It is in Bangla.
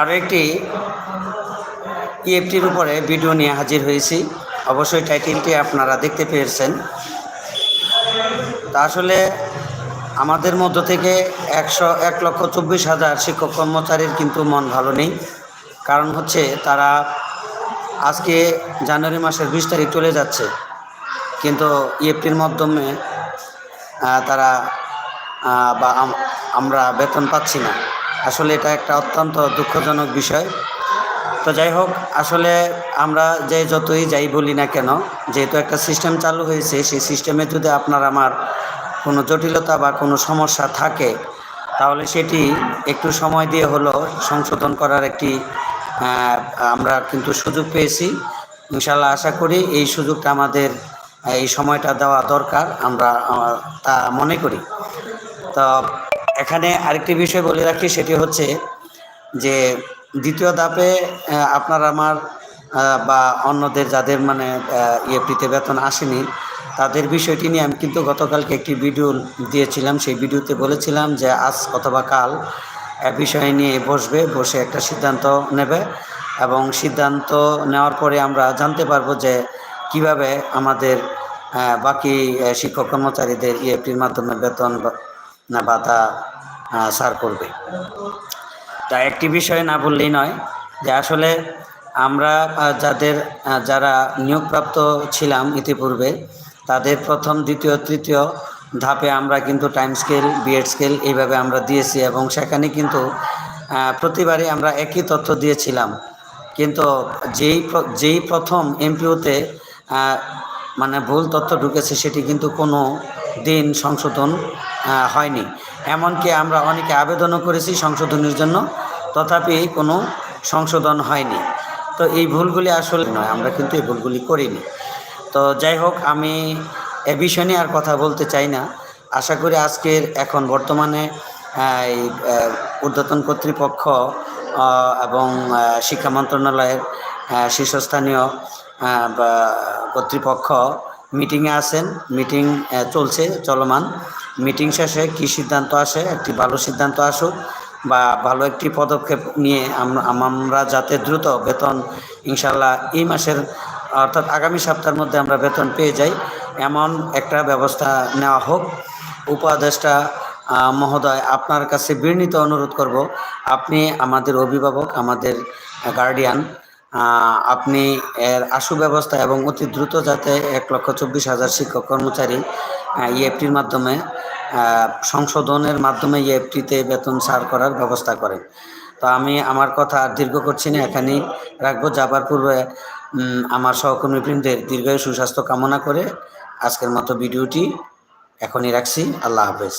আরও একটি ইএফটির উপরে ভিডিও নিয়ে হাজির হয়েছি। অবশ্যই টাইটেলটি আপনারা দেখতে পেয়েছেন। তা আসলে আমাদের মধ্য থেকে একশো, এক লক্ষ চব্বিশ হাজার শিক্ষক কর্মচারীর কিন্তু মন ভালো নেই। কারণ হচ্ছে তারা আজকে জানুয়ারি মাসের বিশ তারিখ চলে যাচ্ছে। কিন্তু ইএফটির মাধ্যমে তারা বা আমরা বেতন পাচ্ছি না। আসলে এটা একটা অত্যন্ত দুঃখজনক বিষয়। তো যাই হোক, আসলে আমরা যে যতই যাই বলি না কেন, যেহেতু একটা সিস্টেম চালু হয়েছে, সেই সিস্টেমে যদি আপনার আমার কোনো জটিলতা বা কোনো সমস্যা থাকে, তাহলে সেটি একটু সময় দিয়ে হলো সংশোধন করার একটি আমরা কিন্তু সুযোগ পেয়েছি। ইনশাল্লাহ আশা করি এই সুযোগটা আমাদের, এই সময়টা দেওয়া দরকার, আমরা তা মনে করি। তো এখানে আরেকটি বিষয় বলে রাখি, সেটি হচ্ছে যে দ্বিতীয় ধাপে আপনার আমার বা অন্যদের যাদের মানে ইএফটিতে বেতন আসেনি, তাদের বিষয়টি নিয়ে আমি কিন্তু গতকালকে একটি ভিডিও দিয়েছিলাম। সেই ভিডিওতে বলেছিলাম যে আজ অথবা কাল বিষয় নিয়ে বসবে, বসে একটা সিদ্ধান্ত নেবে এবং সিদ্ধান্ত নেওয়ার পরে আমরা জানতে পারব যে কীভাবে আমাদের বাকি শিক্ষক কর্মচারীদের ইএফটির মাধ্যমে বেতন বা- ভাতা সার করবে। তা একটি বিষয় না বললেই নয় যে আসলে আমরা যাদের যারা নিয়োগপ্রাপ্ত ছিলাম ইতিপূর্বে, তাদের প্রথম, দ্বিতীয়, তৃতীয় ধাপে আমরা কিন্তু টাইম স্কেল বিএড স্কেল এইভাবে আমরা দিয়েছি এবং সেখানে কিন্তু প্রতিবারই আমরা একই তথ্য দিয়েছিলাম। কিন্তু যেই যেই প্রথম এমপিওতে মানে ভুল তথ্য ঢুকেছে সেটি কিন্তু কোনো দিন সংশোধন হয়নি। এমনকি আমরা অনেকে আবেদনও করেছি সংশোধনের জন্য, তথাপি কোনো সংশোধন হয়নি। তো এই ভুলগুলি আসলে নয়, আমরা কিন্তু এই ভুলগুলি করিনি। তো যাই হোক, আমি এ বিষয় নিয়ে আর কথা বলতে চাই না। আশা করি আজকের এখন বর্তমানে এই ঊর্ধ্বতন কর্তৃপক্ষ এবং শিক্ষা মন্ত্রণালয়ের শীর্ষস্থানীয় কর্তৃপক্ষ মিটিংয়ে আছেন। মিটিং চলছে, চলমান। মিটিং শেষে কি সিদ্ধান্ত আসে, একটি ভালো সিদ্ধান্ত আসুক বা ভালো একটি পদক্ষেপ নিয়ে আমরা যাতে দ্রুত বেতন ইনশাল্লাহ এই মাসের, অর্থাৎ আগামী সপ্তাহের মধ্যে আমরা বেতন পেয়ে যাই। এমন একটা ব্যবস্থা নেওয়া হোক। উপদেষ্টা মহোদয়, আপনার কাছে বিনীত অনুরোধ করব। আপনি আমাদের অভিভাবক, আমাদের গার্ডিয়ান আপনি এর আশু ব্যবস্থা এবং অতি দ্রুত যাতে এক লক্ষ চব্বিশ হাজার শিক্ষক কর্মচারী ইএফটির মাধ্যমে সংশোধনের মাধ্যমে ইএফটিতে বেতন ছাড় করার ব্যবস্থা করেন। তো আমি আমার কথা আর দীর্ঘ করছি না, এখানেই রাখব। যাবার পূর্বে আমার সহকর্মীবৃন্দের দীর্ঘায়ু সুস্বাস্থ্য কামনা করে আজকের মতো ভিডিওটি এখনই রাখছি। আল্লাহ হাফেজ।